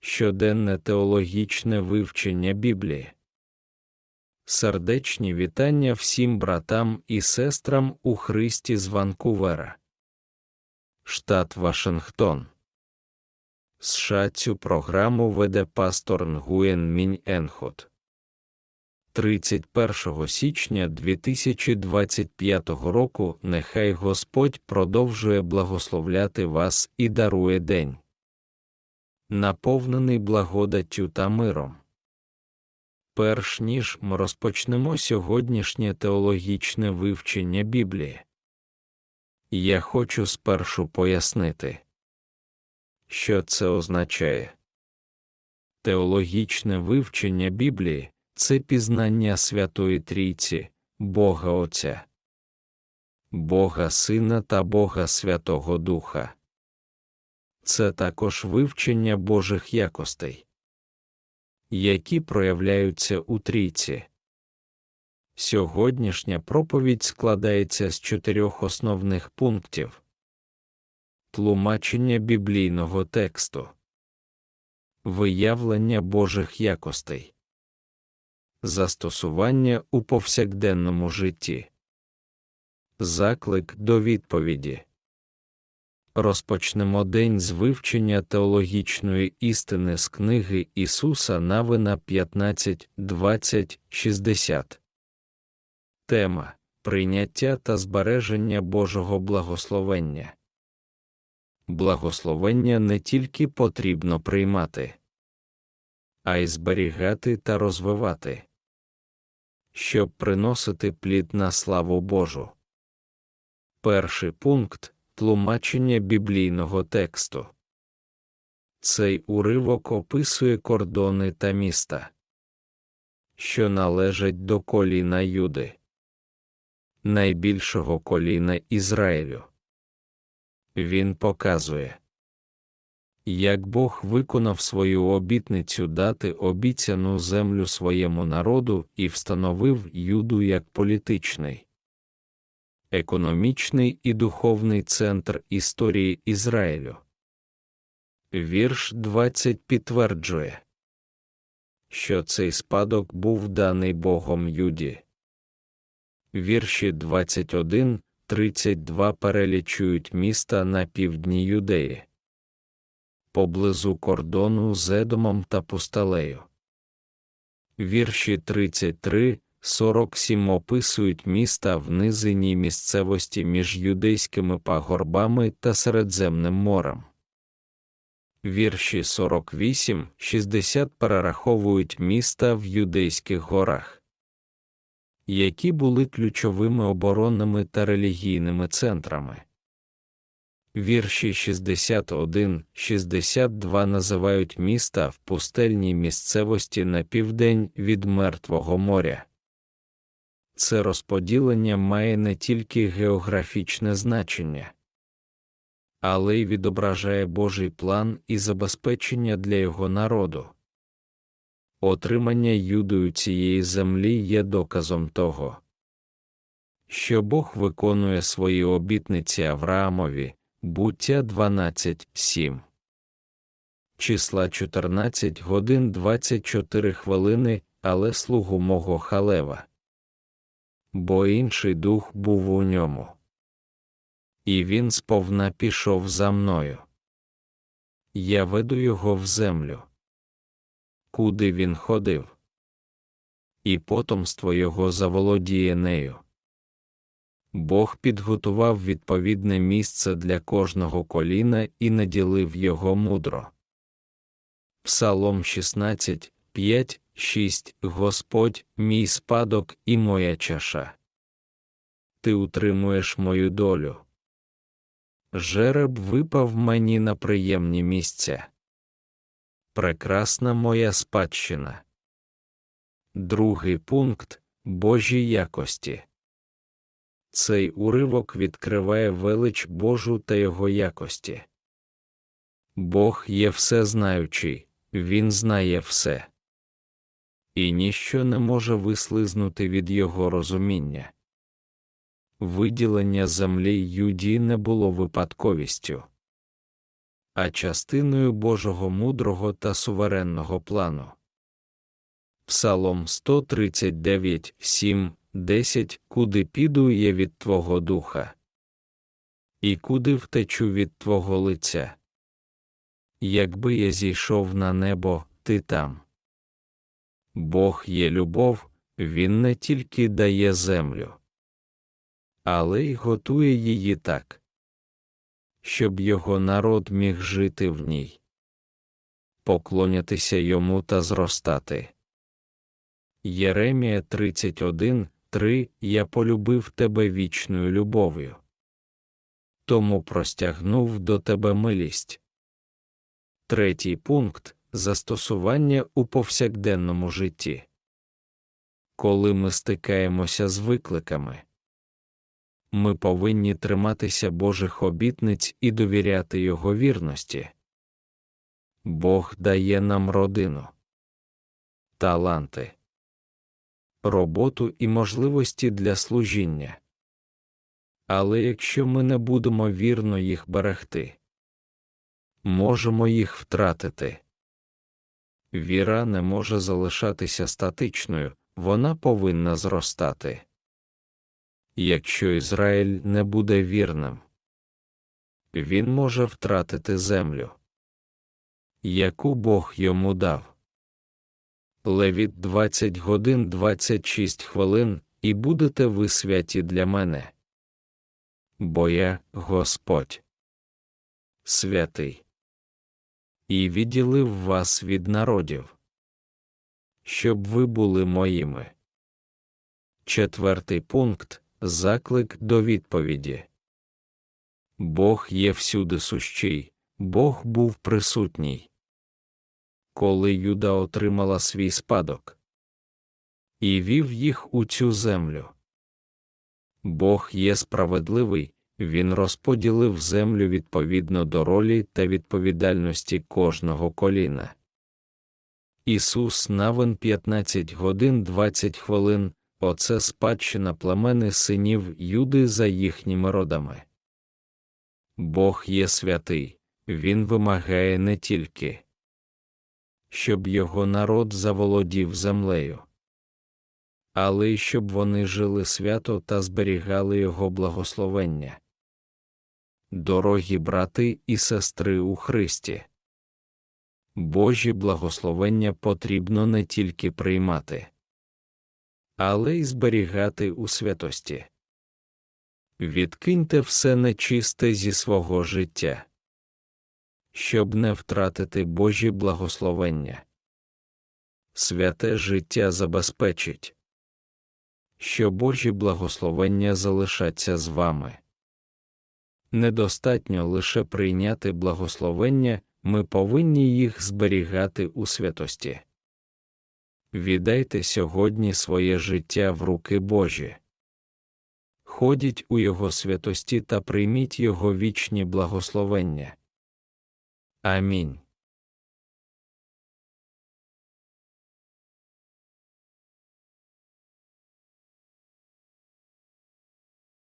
Щоденне теологічне вивчення Біблії. Сердечні вітання всім братам і сестрам у Христі з Ванкувера, штат Вашингтон. США цю програму веде пастор Нгуєн Мінь Енхот. 31 січня 2025 року нехай Господь продовжує благословляти вас і дарує день, наповнений благодаттю та миром. Перш ніж ми розпочнемо сьогоднішнє теологічне вивчення Біблії, я хочу спершу пояснити, що це означає. Теологічне вивчення Біблії це пізнання Святої Трійці, Бога Отця, Бога Сина та Бога Святого Духа. Це також вивчення Божих якостей, які проявляються у трійці. Сьогоднішня проповідь складається з чотирьох основних пунктів тлумачення біблійного тексту, виявлення Божих якостей, застосування у повсякденному житті, заклик до відповіді. Розпочнемо день з вивчення теологічної істини з книги Ісуса Навина 15, 20, 60. Тема Прийняття та збереження Божого благословення. Благословення не тільки потрібно приймати, а й зберігати та розвивати, щоб приносити плід на славу Божу. Перший пункт тлумачення біблійного тексту. Цей уривок описує кордони та міста, що належать до коліна Юди, найбільшого коліна Ізраїлю. Він показує, як Бог виконав свою обітницю дати обіцяну землю своєму народу і встановив Юду як політичний, економічний і духовний центр історії Ізраїлю. Вірш 20 підтверджує, що цей спадок був даний Богом Юді. Вірші 21 32 перелічують міста на півдні Юдеї, поблизу кордону з Едомом та Пусталею. Вірші 33 47 описують міста в низинній місцевості між юдейськими пагорбами та Середземним морем. Вірші 48 60 перераховують міста в юдейських горах які були ключовими оборонними та релігійними центрами. Вірші 61 62 називають міста в пустельній місцевості на південь від Мертвого моря. Це розподілення має не тільки географічне значення, але й відображає Божий план і забезпечення для його народу. Отримання юдою цієї землі є доказом того, що Бог виконує свої обітниці Авраамові, буття 12.7. Числа 14 годин 24 хвилини, але слугу мого халева. Бо інший дух був у ньому. І він сповна пішов за мною. Я веду його в землю куди він ходив, і потомство його заволодіє нею. Бог підготував відповідне місце для кожного коліна і наділив його мудро. Псалом 16, 5, 6 Господь, мій спадок і моя чаша. Ти утримуєш мою долю. Жереб випав мені на приємні місця прекрасна моя спадщина. Другий пункт Божі якості. Цей уривок відкриває велич Божу та його якості. Бог є всезнаючий, Він знає все, і ніщо не може вислизнути від його розуміння. Виділення землі Юді не було випадковістю а частиною Божого мудрого та суверенного плану. Псалом 139, 7, 10 Куди піду я від Твого духа? І куди втечу від Твого лиця? Якби я зійшов на небо, ти там. Бог є любов, Він не тільки дає землю, але й готує її так, щоб його народ міг жити в ній, поклонятися йому та зростати. Єремія 31, 3 Я полюбив тебе вічною любов'ю. Тому простягнув до тебе милість. Третій пункт застосування у повсякденному житті. Коли ми стикаємося з викликами, ми повинні триматися Божих обітниць і довіряти Його вірності. Бог дає нам родину, таланти, роботу і можливості для служіння. Але якщо ми не будемо вірно їх берегти, можемо їх втратити. Віра не може залишатися статичною, вона повинна зростати. Якщо Ізраїль не буде вірним, він може втратити землю, яку Бог йому дав. Левіт 20 годин 26 хвилин, і будете ви святі для мене. Бо я Господь святий і відділив вас від народів, щоб ви були моїми. Четвертий пункт заклик до відповіді. Бог є всюди сущий, Бог був присутній. Коли Юда отримала свій спадок і вів їх у цю землю. Бог є справедливий, Він розподілив землю відповідно до ролі та відповідальності кожного коліна. Ісус Навин 15 годин 20 хвилин Оце спадщина племени синів Юди за їхніми родами. Бог є святий, Він вимагає не тільки, щоб його народ заволодів землею, але й щоб вони жили свято та зберігали його благословення. Дорогі брати і сестри у Христі. Божі благословення потрібно не тільки приймати але й зберігати у святості. Відкиньте все нечисте зі свого життя, щоб не втратити Божі благословення. Святе життя забезпечить, що Божі благословення залишаться з вами. Недостатньо лише прийняти благословення, ми повинні їх зберігати у святості. Віддайте сьогодні своє життя в руки Божі. Ходіть у Його святості та прийміть Його вічні благословення. Амінь.